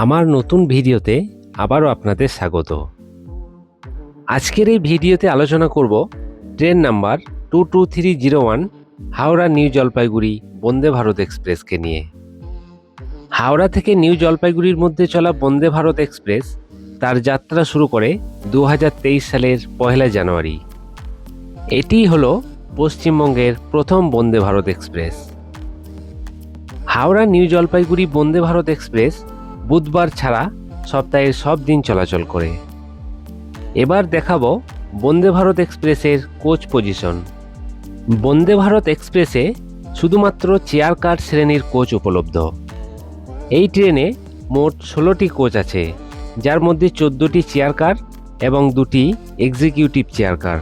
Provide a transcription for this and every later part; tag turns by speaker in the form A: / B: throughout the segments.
A: আমার নতুন ভিডিওতে আবারও আপনাদের স্বাগত। আজকের এই ভিডিওতে আলোচনা করব train number two two three zero one Howrah new Jalpaiguri Vande Bharat এক্সপ্রেসকে নিয়ে। হাওড়া থেকে নিউ জলপাইগুড়ির মধ্যে চলা বন্দে ভারত এক্সপ্রেস তার যাত্রা শুরু করে দু হাজার তেইশ সালের পহেলা জানুয়ারি। এটিই হলো পশ্চিমবঙ্গের প্রথম Vande Bharat express. Howrah new Jalpaiguri Vande Bharat express বুধবার ছাড়া সপ্তাহের সব দিন চলাচল করে। এবার দেখাবো বন্দে ভারত এক্সপ্রেসের কোচ পজিশন। বন্দে ভারত এক্সপ্রেসে শুধুমাত্র চেয়ার কার শ্রেণির কোচ উপলব্ধ। এই ট্রেনে মোট ষোলোটি কোচ আছে, যার মধ্যে চোদ্দোটি চেয়ার কার এবং দুটি এক্সিকিউটিভ চেয়ার কার।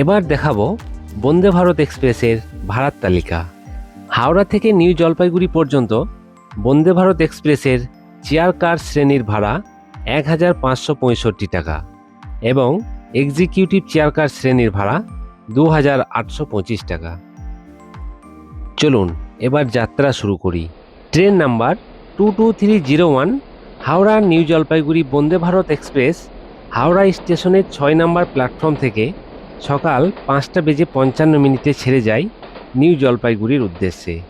A: এবার দেখাবো বন্দে ভারত এক্সপ্রেসের ভাড়ার তালিকা। হাওড়া থেকে নিউ জলপাইগুড়ি পর্যন্ত বন্দে ভারত এক্সপ্রেসের চেয়ার কার শ্রেণির ভাড়া এক হাজার পাঁচশো পঁয়ষট্টি টাকা এবং এক্সিকিউটিভ চেয়ার কার শ্রেণির ভাড়া দু হাজার আটশো পঁচিশ টাকা। চলুন, এবার যাত্রা শুরু করি। Train number two two three zero one, Howrah, new Jalpaiguri Vande Bharat express, Howrah স্টেশনের ছয় নম্বর প্ল্যাটফর্ম থেকে সকাল পাঁচটা বেজে পঞ্চান্ন মিনিটে ছেড়ে যায় নিউ জলপাইগুড়ির উদ্দেশ্যে।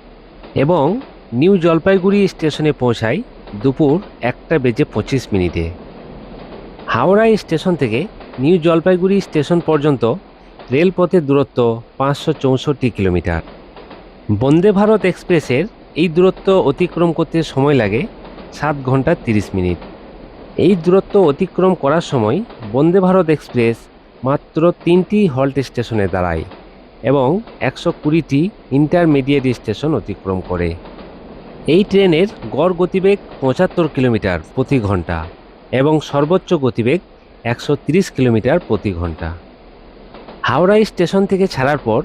A: এবং নিউ জলপাইগুড়ি স্টেশনে পৌঁছায় দুপুর একটা বেজে পঁচিশ মিনিটে। হাওড়া স্টেশন থেকে নিউ জলপাইগুড়ি স্টেশন পর্যন্ত রেলপথের দূরত্ব পাঁচশো চৌষট্টি কিলোমিটার। বন্দে ভারত এক্সপ্রেসের এই দূরত্ব অতিক্রম করতে সময় লাগে সাত ঘণ্টা তিরিশ মিনিট। এই দূরত্ব অতিক্রম করার সময় বন্দে ভারত এক্সপ্রেস মাত্র তিনটি হল্ট স্টেশনে দাঁড়ায় এবং একশো কুড়িটি ইন্টারমিডিয়েট স্টেশন অতিক্রম করে। এই ট্রেনের গড় গতিবেগ পঁচাত্তর কিলোমিটার প্রতি ঘণ্টা এবং সর্বোচ্চ গতিবেগ একশো কিলোমিটার প্রতি ঘণ্টা। হাওড়া স্টেশন থেকে ছাড়ার পর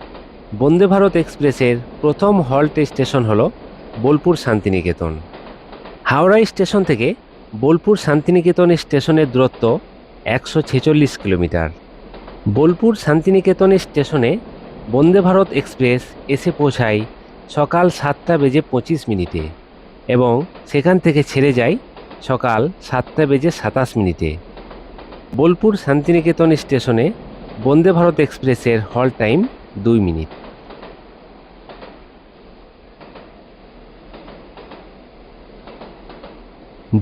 A: বন্দে ভারত এক্সপ্রেসের প্রথম হল্ট স্টেশন হল বোলপুর শান্তিনিকেতন। হাওড়া স্টেশন থেকে বোলপুর শান্তিনিকেতন স্টেশনের দূরত্ব একশো ছেচল্লিশ কিলোমিটার। বোলপুর শান্তিনিকেতন স্টেশনে বন্দে ভারত এক্সপ্রেস এসে পৌঁছায় সকাল সাতটা বেজে পঁচিশ মিনিটে এবং সেখান থেকে ছেড়ে যায় সকাল সাতটা বেজে সাতাশ মিনিটে। বোলপুর শান্তিনিকেতন স্টেশনে বন্দে ভারত এক্সপ্রেসের হল টাইম দুই মিনিট।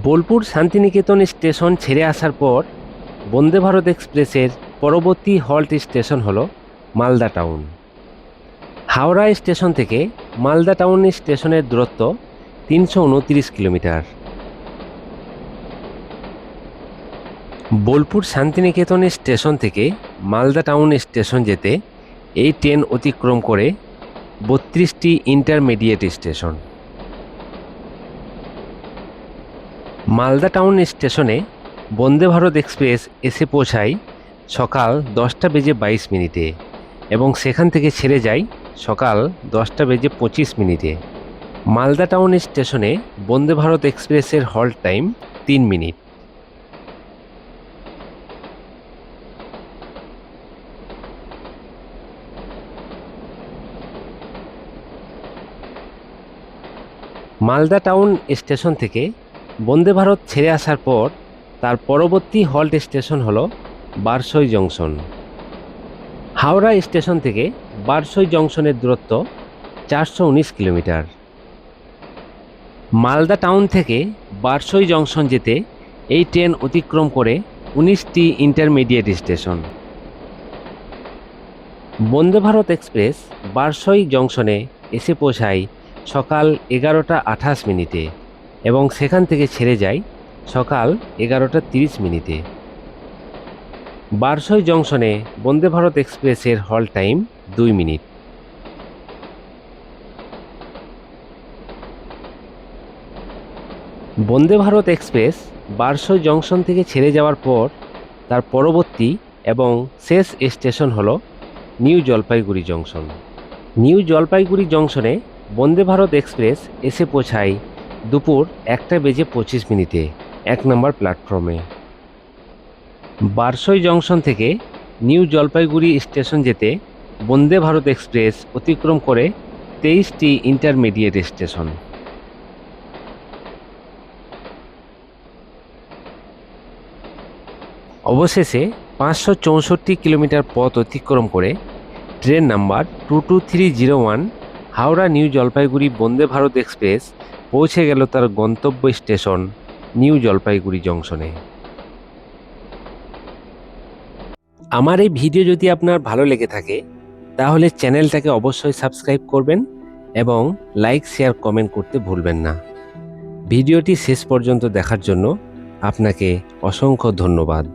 A: বোলপুর শান্তিনিকেতন স্টেশন ছেড়ে আসার পর বন্দে ভারত এক্সপ্রেসের পরবর্তী হল্ট স্টেশন হল মালদা টাউন। হাওড়া স্টেশন থেকে মালদা টাউন স্টেশনের দূরত্ব তিনশো উনত্রিশ কিলোমিটার। বোলপুর শান্তিনিকেতন স্টেশন থেকে মালদা টাউন স্টেশন যেতে এই ট্রেন অতিক্রম করে বত্রিশটি ইন্টারমিডিয়েট স্টেশন। মালদা টাউন স্টেশনে বন্দে ভারত এক্সপ্রেস এসে পৌঁছায় সকাল দশটা বেজে বাইশ মিনিটে এবং সেখান থেকে ছেড়ে যায় সকাল দশটা বেজে পঁচিশ মিনিটে। মালদা টাউন স্টেশনে বন্দে ভারত এক্সপ্রেসের হল্ট টাইম তিন মিনিট। মালদা টাউন স্টেশন থেকে বন্দে ভারত ছেড়ে আসার পর তার পরবর্তী হল্ট স্টেশন হল বারসই জংশন। হাওড়া স্টেশন থেকে বারসই জংশনের দূরত্ব চারশো উনিশ কিলোমিটার। মালদা টাউন থেকে বারসই জংশন যেতে এই ট্রেন অতিক্রম করে উনিশটি intermediate station. Vande Bharat express Barsoi জংশনে এসে পৌঁছায় সকাল এগারোটা আঠাশ মিনিটে এবং সেখান থেকে ছেড়ে যায় সকাল এগারোটা তিরিশ মিনিটে। বারসই জংশনে বন্দে ভারত এক্সপ্রেসের হল টাইম দুই minute. Vande Bharat express Barsoi junction থেকে ছেড়ে যাওয়ার পর তার পরবর্তী এবং শেষ স্টেশন হল new Jalpaiguri junction. New Jalpaiguri জংশনে Vande Bharat express এসে পৌঁছায় দুপুর একটা বেজে পঁচিশ মিনিটে, এক নম্বর প্ল্যাটফর্মে। বারসই জংশন থেকে নিউ জলপাইগুড়ি স্টেশন যেতে বন্দে ভারত এক্সপ্রেস অতিক্রম করে তেইশটি ইন্টারমিডিয়েট স্টেশন। অবশেষে পাঁচশো চৌষট্টি কিলোমিটার পথ অতিক্রম করে train number two two three zero one Howrah new Jalpaiguri Vande Bharat express পৌঁছে গেল তার গন্তব্য স্টেশন নিউ জলপাইগুড়ি জংশনে। আমার এই ভিডিও যদি আপনার ভালো লেগে থাকে, তাহলে চ্যানেলটাকে অবশ্যই সাবস্ক্রাইব করবেন এবং লাইক, শেয়ার, কমেন্ট করতে ভুলবেন না। ভিডিওটি শেষ পর্যন্ত দেখার জন্য আপনাকে অসংখ্য ধন্যবাদ।